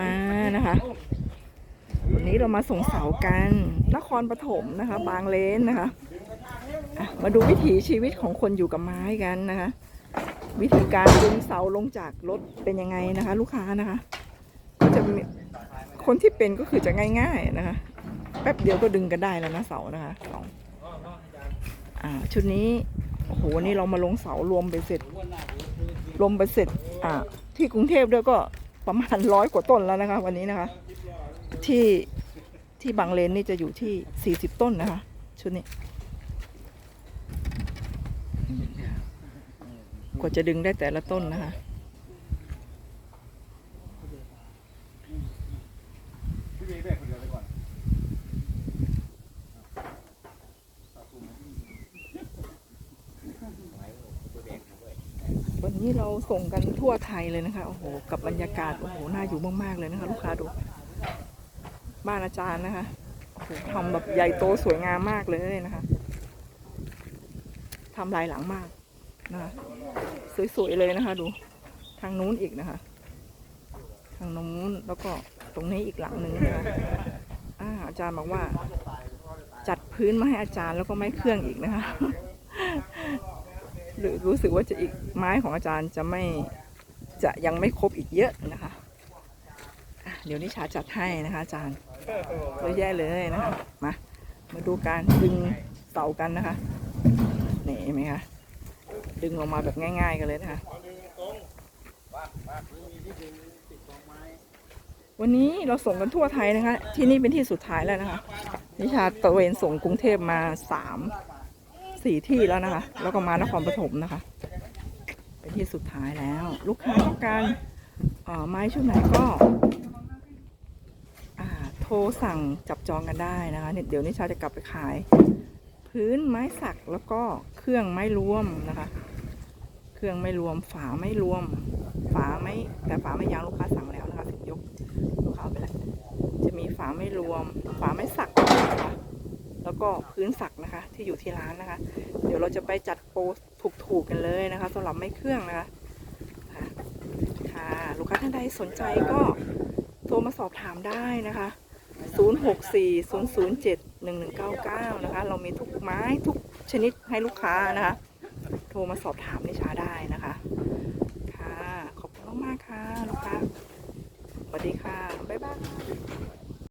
มานะคะวันนี้เรามาส่งเสากันนครปฐมนะคะ บางเลนนะคะะมาดูวิถีชีวิตของคนอยู่กับไม้กันนะคะ วิธีการดึงเสาลงจากรถเป็นยังไงนะคะ ลูกค้านะคะก็จะมีคนที่เป็นก็คือจะง่าย ๆนะคะ แป๊บเดียวก็ดึงกันได้แล้วนะเสานะคะสองอ่าชุดนี้โอ้โหวันนี้เรามาลงเสารวมไปเสร็จรวมไปเสร็จอ่าที่กรุงเทพด้วยก็ ประมาณร้อยกว่าต้นแล้วนะคะ วันนี้นะคะ ที่ที่บางเลนนี่จะอยู่ที่สี่สิบต้นนะคะ ชุดนี้ กว่าจะดึงได้แต่ละต้นนะคะวัน นี้เราส่งกันทั่วไทยเลยนะคะ โอ้โห กับบรรยากาศ โอ้โห น่าอยู่มาก ๆ เลยนะคะ ลูกค้าดู บ้านอาจารย์นะคะ โอ้โหทำแบบใหญ่โตสวยงามมากเลยนะคะทำลายหลังมากนะคะ สวย ๆ เลยนะคะ ดู ทางนู้นอีกนะคะ ทางนู้นแล้วก็ตรงนี้อีกหลังหนึ่งนะคะอาอาจารย์บอกว่า จัดพื้นมาให้อาจารย์แล้วก็ไม้เครื่องอีกนะคะ หรือรู้สึกว่าจะอีกไม้ของอาจารย์จะไม่จะยังไม่ครบอีกเยอะนะคะเดี๋ยวนิชาจัดให้นะคะอาจารย์เยอะแยะเลยนะคะมามาดูการดึงเสากันนะคะนี่เห็นไหมคะดึงลงมาแบบง่าย ๆ กันเลยนะคะวันนี้เราส่งกันทั่วไทยนะคะ ที่นี่เป็นที่สุดท้ายแล้วนะคะ นิชาตะเวนส่งกรุงเทพมาสาม สี่ที่แล้วนะคะ แล้วก็มานครปฐมนะคะ เป็นที่สุดท้ายแล้ว ลูกค้าต้องการไม้ชุดไหนก็โทรสั่งจับจองกันได้นะคะเนี่ยเดี๋ยวนิชาจะกลับไปขาย พื้นไม้สักแล้วก็เครื่องไม้รวมนะคะ เครื่องไม่รวมฝาไม่รวม ฝาไม่แต่ฝาไม่ยางลูกค้าสั่งแล้วนะคะสิบยกลูกค้าเอาไปแล้วจะมีฝาไม่รวม ฝาไม่สัก ก็พื้นสักนะคะ ที่อยู่ที่ร้านนะคะ เดี๋ยวเราจะไปจัดโปรถูกๆกันเลยนะคะสำหรับไม้เครื่องนะคะค่ะค่ะลูกค้าท่านใดสนใจก็โทรมาสอบถามได้นะคะ 0640071199 นะคะ เรามีทุกไม้ทุกชนิดให้ลูกค้านะคะ โทรมาสอบถามนิชาได้นะคะ